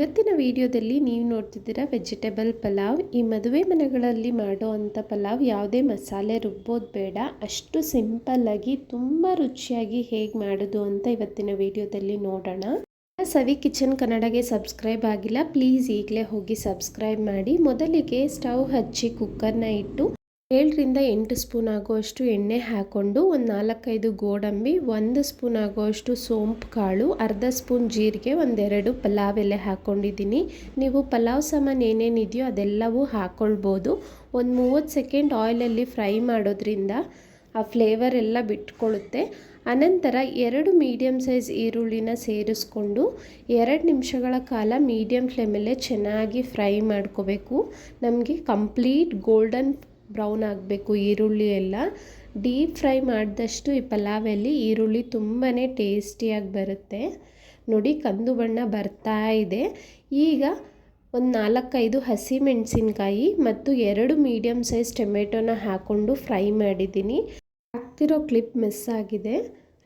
ಇವತ್ತಿನ ವಿಡಿಯೋದಲ್ಲಿ ನೀವು ನೋಡ್ತಿದ್ದೀರಾ ವೆಜಿಟೇಬಲ್ ಪಲಾವ್. ಈ ಮದುವೆ ಮನೆಗಳಲ್ಲಿ ಮಾಡೋ ಅಂಥ ಪಲಾವ್ ಯಾವುದೇ ಮಸಾಲೆ ರುಬ್ಬೋದು ಬೇಡ. ಅಷ್ಟು ಸಿಂಪಲ್ಲಾಗಿ ತುಂಬ ರುಚಿಯಾಗಿ ಹೇಗೆ ಮಾಡೋದು ಅಂತ ಇವತ್ತಿನ ವಿಡಿಯೋದಲ್ಲಿ ನೋಡೋಣ. ಸವಿ ಕಿಚನ್ ಕನ್ನಡಗೆ ಸಬ್ಸ್ಕ್ರೈಬ್ ಆಗಿಲ್ಲ, ಪ್ಲೀಸ್ ಈಗಲೇ ಹೋಗಿ ಸಬ್ಸ್ಕ್ರೈಬ್ ಮಾಡಿ. ಮೊದಲಿಗೆ ಸ್ಟವ್ ಹಚ್ಚಿ ಕುಕ್ಕರ್ನ ಇಟ್ಟು ಏಳರಿಂದ ಎಂಟು ಸ್ಪೂನ್ ಆಗುವಷ್ಟು ಎಣ್ಣೆ ಹಾಕ್ಕೊಂಡು ಒಂದು ನಾಲ್ಕೈದು ಗೋಡಂಬಿ, ಒಂದು ಸ್ಪೂನ್ ಆಗುವಷ್ಟು ಸೋಂಪು ಕಾಳು, ಅರ್ಧ ಸ್ಪೂನ್ ಜೀರಿಗೆ, ಒಂದೆರಡು ಪಲಾವ್ ಎಲೆ ಹಾಕ್ಕೊಂಡಿದ್ದೀನಿ ನೀವು ಪಲಾವ್ ಸಾಮಾನು ಏನೇನಿದೆಯೋ ಅದೆಲ್ಲವೂ ಹಾಕ್ಕೊಳ್ಬೋದು ಒಂದು ಮೂವತ್ತು ಸೆಕೆಂಡ್ ಆಯಿಲಲ್ಲಿ ಫ್ರೈ ಮಾಡೋದ್ರಿಂದ ಆ ಫ್ಲೇವರ್ ಎಲ್ಲ ಬಿಟ್ಕೊಳ್ಳುತ್ತೆ ಅನಂತರ ಎರಡು ಮೀಡಿಯಮ್ ಸೈಜ್ ಈರುಳ್ಳಿನ ಸೇರಿಸ್ಕೊಂಡು ಎರಡು ನಿಮಿಷಗಳ ಕಾಲ ಮೀಡಿಯಮ್ ಫ್ಲೇಮಲ್ಲೇ ಚೆನ್ನಾಗಿ ಫ್ರೈ ಮಾಡ್ಕೋಬೇಕು. ನಮಗೆ ಕಂಪ್ಲೀಟ್ ಗೋಲ್ಡನ್ ಬ್ರೌನ್ ಆಗಬೇಕು, ಈರುಳ್ಳಿ ಎಲ್ಲ. ಡೀಪ್ ಫ್ರೈ ಮಾಡಿದಷ್ಟು ಈ ಪಲಾವಲ್ಲಿ ಈರುಳ್ಳಿ ತುಂಬಾ ಟೇಸ್ಟಿಯಾಗಿ ಬರುತ್ತೆ. ನೋಡಿ, ಕಂದು ಬಣ್ಣ ಬರ್ತಾ ಇದೆ. ಈಗ ಒಂದು ನಾಲ್ಕೈದು ಹಸಿ ಮೆಣಸಿನ್ಕಾಯಿ ಮತ್ತು ಎರಡು ಮೀಡಿಯಮ್ ಸೈಜ್ ಟೊಮೆಟೊನ ಹಾಕ್ಕೊಂಡು ಫ್ರೈ ಮಾಡಿದ್ದೀನಿ. ಹಾಕ್ತಿರೋ ಕ್ಲಿಪ್ ಮಿಸ್ ಆಗಿದೆ.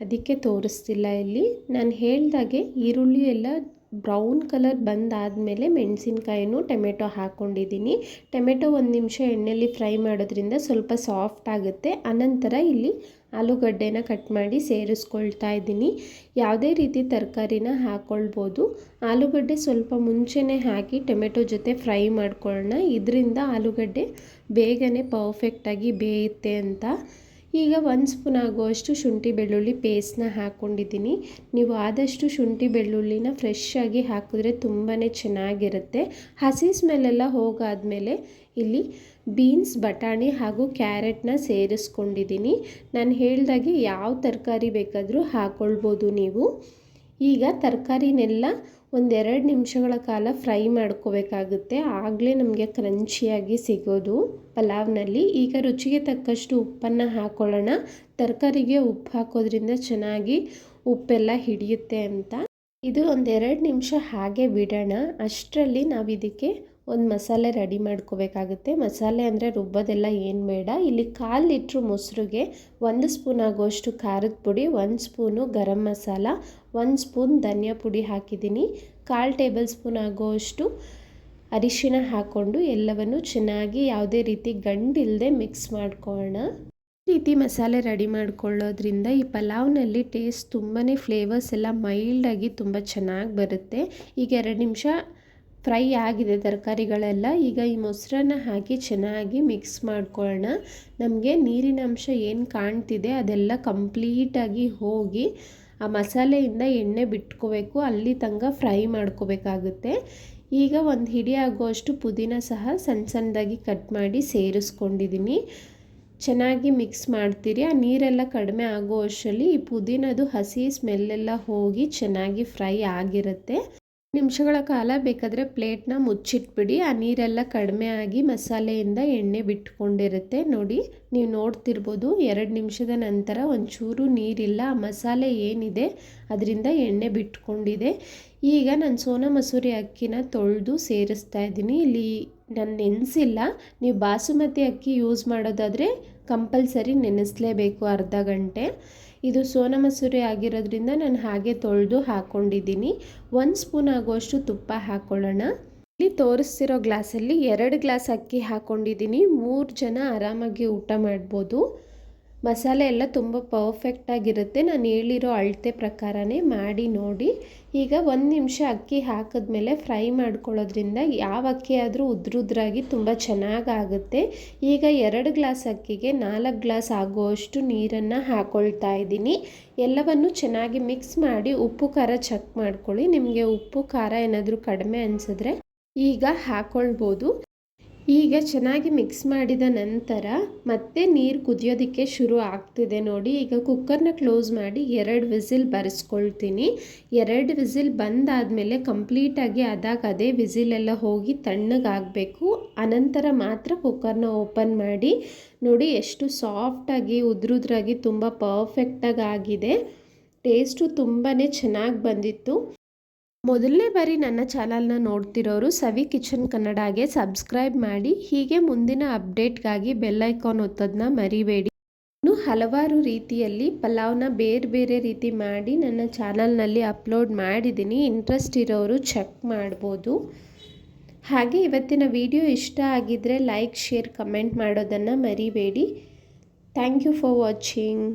ಅದಕ್ಕೆ ತೋರಿಸ್ತಿಲ್ಲ ಇಲ್ಲಿ. ನಾನು ಹೇಳ್ದಾಗೆ ಈರುಳ್ಳಿ ಎಲ್ಲ ಬ್ರೌನ್ ಕಲರ್ ಬಂದಾದಮೇಲೆ ಮೆಣಸಿನ್ಕಾಯಿನೂ ಟೊಮೆಟೊ ಹಾಕ್ಕೊಂಡಿದ್ದೀನಿ. ಟೊಮೆಟೊ ಒಂದು ನಿಮಿಷ ಎಣ್ಣೆಯಲ್ಲಿ ಫ್ರೈ ಮಾಡೋದ್ರಿಂದ ಸ್ವಲ್ಪ ಸಾಫ್ಟ್ ಆಗುತ್ತೆ. ಅನಂತರ ಇಲ್ಲಿ ಆಲೂಗಡ್ಡೆನ ಕಟ್ ಮಾಡಿ ಸೇರಿಸ್ಕೊಳ್ತಾ ಇದ್ದೀನಿ. ಯಾವುದೇ ರೀತಿ ತರಕಾರಿನ ಹಾಕ್ಕೊಳ್ಬೋದು ಆಲೂಗಡ್ಡೆ ಸ್ವಲ್ಪ ಮುಂಚೆನೇ ಹಾಕಿ ಟೊಮೆಟೊ ಜೊತೆ ಫ್ರೈ ಮಾಡ್ಕೊಳ್ಳೋಣ. ಇದರಿಂದ ಆಲೂಗಡ್ಡೆ ಬೇಗನೆ ಪರ್ಫೆಕ್ಟಾಗಿ ಬೇಯುತ್ತೆ ಅಂತ ಈಗ ಒಂದು ಸ್ಪೂನ್ ಆಗುವಷ್ಟು ಶುಂಠಿ ಬೆಳ್ಳುಳ್ಳಿ ಪೇಸ್ಟ್ನ ಹಾಕ್ಕೊಂಡಿದ್ದೀನಿ ನೀವು ಆದಷ್ಟು ಶುಂಠಿ ಬೆಳ್ಳುಳ್ಳಿನ ಫ್ರೆಶ್ ಆಗಿ ಹಾಕಿದ್ರೆ ತುಂಬಾ ಚೆನ್ನಾಗಿರುತ್ತೆ. ಹಸಿ ಸ್ಮೆಲ್ಲೆಲ್ಲ ಹೋಗಾದಮೇಲೆ ಇಲ್ಲಿ ಬೀನ್ಸ್ ಬಟಾಣಿ ಹಾಗೂ ಕ್ಯಾರೆಟ್ನ ಸೇರಿಸ್ಕೊಂಡಿದ್ದೀನಿ. ನಾನು ಹೇಳ್ದಾಗೆ ಯಾವ ತರಕಾರಿ ಬೇಕಾದರೂ ಹಾಕ್ಕೊಳ್ಬೋದು ನೀವು. ಈಗ ತರಕಾರಿನೆಲ್ಲ ಒಂದೆರಡು ನಿಮಿಷಗಳ ಕಾಲ ಫ್ರೈ ಮಾಡ್ಕೋಬೇಕಾಗುತ್ತೆ. ಆಗಲೇ ನಮಗೆ ಕ್ರಂಚಿಯಾಗಿ ಸಿಗೋದು ಪಲಾವ್ನಲ್ಲಿ. ಈಗ ರುಚಿಗೆ ತಕ್ಕಷ್ಟು ಉಪ್ಪನ್ನು ಹಾಕ್ಕೊಳ್ಳೋಣ ತರಕಾರಿಗೆ ಉಪ್ಪು ಹಾಕೋದ್ರಿಂದ ಚೆನ್ನಾಗಿ ಉಪ್ಪೆಲ್ಲ ಹಿಡಿಯುತ್ತೆ ಅಂತ. ಇದು ಒಂದೆರಡು ನಿಮಿಷ ಹಾಗೆ ಬಿಡೋಣ. ಅಷ್ಟರಲ್ಲಿ ನಾವು ಇದಕ್ಕೆ ಒಂದು ಮಸಾಲೆ ರೆಡಿ ಮಾಡ್ಕೋಬೇಕಾಗುತ್ತೆ. ಮಸಾಲೆ ಅಂದರೆ ರುಬ್ಬೋದೆಲ್ಲ ಏನು ಬೇಡ. ಇಲ್ಲಿ ಕಾಲು ಲೀಟ್ರು ಮೊಸರಿಗೆ ಒಂದು ಸ್ಪೂನ್ ಆಗೋಷ್ಟು ಖಾರದ ಪುಡಿ, ಒಂದು ಸ್ಪೂನು ಗರಂ ಮಸಾಲ, ಒಂದು ಸ್ಪೂನ್ ಧನಿಯಾ ಪುಡಿ ಹಾಕಿದ್ದೀನಿ. ಕಾಲು ಟೇಬಲ್ ಸ್ಪೂನ್ ಆಗೋಷ್ಟು ಅರಿಶಿನ ಹಾಕ್ಕೊಂಡು ಎಲ್ಲವನ್ನು ಚೆನ್ನಾಗಿ ಯಾವುದೇ ರೀತಿ ಗಂಡಿಲ್ಲದೆ ಮಿಕ್ಸ್ ಮಾಡ್ಕೊಳ್ಳೋಣ ಈ ರೀತಿ ಮಸಾಲೆ ರೆಡಿ ಮಾಡ್ಕೊಳ್ಳೋದ್ರಿಂದ ಈ ಪಲಾವ್ನಲ್ಲಿ ಟೇಸ್ಟ್ ತುಂಬಾ ಫ್ಲೇವರ್ಸ್ ಎಲ್ಲ ಮೈಲ್ಡಾಗಿ ತುಂಬ ಚೆನ್ನಾಗಿ ಬರುತ್ತೆ. ಈಗ ಎರಡು ನಿಮಿಷ ಫ್ರೈ ಆಗಿದೆ ತರಕಾರಿಗಳೆಲ್ಲ, ಈಗ ಈ ಮೊಸರನ್ನ ಹಾಕಿ ಚೆನ್ನಾಗಿ ಮಿಕ್ಸ್ ಮಾಡ್ಕೊಳ್ಳೋಣ ನಮಗೆ ನೀರಿನ ಅಂಶ ಏನು ಕಾಣ್ತಿದೆ ಅದೆಲ್ಲ ಕಂಪ್ಲೀಟಾಗಿ ಹೋಗಿ ಆ ಮಸಾಲೆಯಿಂದ ಎಣ್ಣೆ ಬಿಟ್ಕೋಬೇಕು, ಅಲ್ಲಿ ತನಕ ಫ್ರೈ ಮಾಡ್ಕೋಬೇಕಾಗುತ್ತೆ. ಈಗ ಒಂದು ಹಿಡಿ ಆಗುವಷ್ಟು ಪುದೀನ ಸಹ ಸಣ್ಣ ಸಣ್ಣದಾಗಿ ಕಟ್ ಮಾಡಿ ಸೇರಿಸ್ಕೊಂಡಿದ್ದೀನಿ ಚೆನ್ನಾಗಿ ಮಿಕ್ಸ್ ಮಾಡ್ತೀರಿ. ಆ ನೀರೆಲ್ಲ ಕಡಿಮೆ ಆಗೋ ಅಷ್ಟರಲ್ಲಿ ಈ ಪುದೀನದು ಹಸಿ ಸ್ಮೆಲ್ಲೆಲ್ಲ ಹೋಗಿ ಚೆನ್ನಾಗಿ ಫ್ರೈ ಆಗಿರುತ್ತೆ. ನಿಮಿಷಗಳ ಕಾಲ ಬೇಕಾದರೆ ಪ್ಲೇಟ್ನ ಮುಚ್ಚಿಟ್ಬಿಡಿ, ಆ ನೀರೆಲ್ಲ ಕಡಿಮೆ ಆಗಿ ಮಸಾಲೆಯಿಂದ ಎಣ್ಣೆ ಬಿಟ್ಕೊಂಡಿರುತ್ತೆ. ನೋಡಿ, ನೀವು ನೋಡ್ತಿರ್ಬೋದು, ಎರಡು ನಿಮಿಷದ ನಂತರ ಒಂಚೂರು ನೀರಿಲ್ಲ, ಆ ಮಸಾಲೆ ಏನಿದೆ ಅದರಿಂದ ಎಣ್ಣೆ ಬಿಟ್ಕೊಂಡಿದೆ. ಈಗ ನಾನು ಸೋನಾ ಮಸೂರಿ ಅಕ್ಕಿನ ತೊಳೆದು ಸೇರಿಸ್ತಾ ಇದ್ದೀನಿ. ಇಲ್ಲಿ ನಾನು ನೆನೆಸಿಲ್ಲ. ನೀವು ಬಾಸುಮತಿ ಅಕ್ಕಿ ಯೂಸ್ ಮಾಡೋದಾದರೆ ಕಂಪಲ್ಸರಿ ನೆನೆಸಲೇಬೇಕು ಅರ್ಧ ಗಂಟೆ. ಇದು ಸೋನಾ ಮಸೂರಿ ಆಗಿರೋದ್ರಿಂದ ನಾನು ಹಾಗೆ ತೊಳೆದು ಹಾಕ್ಕೊಂಡಿದ್ದೀನಿ ಒಂದು ಸ್ಪೂನ್ ಆಗುವಷ್ಟು ತುಪ್ಪ ಹಾಕ್ಕೊಳ್ಳೋಣ ಇಲ್ಲಿ ತೋರಿಸ್ತಿರೋ ಗ್ಲಾಸಲ್ಲಿ ಎರಡು ಗ್ಲಾಸ್ ಅಕ್ಕಿ ಹಾಕ್ಕೊಂಡಿದ್ದೀನಿ ಮೂರು ಜನ ಆರಾಮಾಗಿ ಊಟ ಮಾಡ್ಬೋದು. ಮಸಾಲೆ ಎಲ್ಲ ತುಂಬ ಪರ್ಫೆಕ್ಟಾಗಿರುತ್ತೆ ನಾನು ಹೇಳಿರೋ ಅಳತೆ ಪ್ರಕಾರನೇ ಮಾಡಿ ನೋಡಿ. ಈಗ ಒಂದು ನಿಮಿಷ ಅಕ್ಕಿ ಹಾಕಿದ್ಮೇಲೆ ಫ್ರೈ ಮಾಡ್ಕೊಳ್ಳೋದ್ರಿಂದ ಯಾವ ಅಕ್ಕಿ ಆದರೂ ಉದ್ರುದ್ರಾಗಿ ತುಂಬ ಚೆನ್ನಾಗಾಗುತ್ತೆ ಈಗ ಎರಡು ಗ್ಲಾಸ್ ಅಕ್ಕಿಗೆ ನಾಲ್ಕು ಗ್ಲಾಸ್ ಆಗುವಷ್ಟು ನೀರನ್ನು ಹಾಕ್ಕೊಳ್ತಾ ಇದ್ದೀನಿ. ಎಲ್ಲವನ್ನು ಚೆನ್ನಾಗಿ ಮಿಕ್ಸ್ ಮಾಡಿ ಉಪ್ಪು ಖಾರ ಚೆಕ್ ಮಾಡ್ಕೊಳ್ಳಿ. ನಿಮಗೆ ಉಪ್ಪು ಖಾರ ಏನಾದರೂ ಕಡಿಮೆ ಅನಿಸಿದ್ರೆ ಈಗ ಹಾಕ್ಕೊಳ್ಬೋದು ಈಗ ಚೆನ್ನಾಗಿ ಮಿಕ್ಸ್ ಮಾಡಿದ ನಂತರ ಮತ್ತೆ ನೀರು ಕುದಿಯೋದಕ್ಕೆ ಶುರು ಆಗ್ತಿದೆ ನೋಡಿ. ಈಗ ಕುಕ್ಕರ್ನ ಕ್ಲೋಸ್ ಮಾಡಿ ಎರಡು ವಿಸಿಲ್ ಬರೆಸ್ಕೊಳ್ತೀನಿ. ಎರಡು ವಿಸಿಲ್ ಬಂದಾದಮೇಲೆ ಕಂಪ್ಲೀಟಾಗಿ ಅದಾಗ ಅದೇ ವಿಸಿಲೆಲ್ಲ ಹೋಗಿ ತಣ್ಣಗಾಗಬೇಕು. ಅನಂತರ ಮಾತ್ರ ಕುಕ್ಕರ್ನ ಓಪನ್ ಮಾಡಿ ನೋಡಿ ಎಷ್ಟು ಸಾಫ್ಟಾಗಿ ಉದ್ರುದ್ರಾಗಿ, ತುಂಬ ಪರ್ಫೆಕ್ಟಾಗಿ ಆಗಿದೆ. ಟೇಸ್ಟು ತುಂಬಾ ಚೆನ್ನಾಗಿ ಬಂದಿತ್ತು. ಮೊದಲನೇ ಬಾರಿ ನನ್ನ ಚಾನಲ್ನ ನೋಡ್ತಿರೋರು ಸವಿ ಕಿಚನ್ ಕನ್ನಡಗೆ ಸಬ್ಸ್ಕ್ರೈಬ್ ಮಾಡಿ, ಹೀಗೆ ಮುಂದಿನ ಅಪ್ಡೇಟ್ಗಾಗಿ ಬೆಲ್ಲೈಕಾನ್ ಒತ್ತೋದನ್ನ ಮರಿಬೇಡಿ. ಇನ್ನು ಹಲವಾರು ರೀತಿಯಲ್ಲಿ ಪಲಾವ್ನ ಬೇರೆ ಬೇರೆ ರೀತಿ ಮಾಡಿ ನನ್ನ ಚಾನಲ್ನಲ್ಲಿ ಅಪ್ಲೋಡ್ ಮಾಡಿದ್ದೀನಿ. ಇಂಟ್ರೆಸ್ಟ್ ಇರೋರು ಚೆಕ್ ಮಾಡ್ಬೋದು. ಹಾಗೆ ಇವತ್ತಿನ ವಿಡಿಯೋ ಇಷ್ಟ ಆಗಿದ್ದರೆ ಲೈಕ್, ಶೇರ್, ಕಮೆಂಟ್ ಮಾಡೋದನ್ನು ಮರಿಬೇಡಿ. Thank you for watching.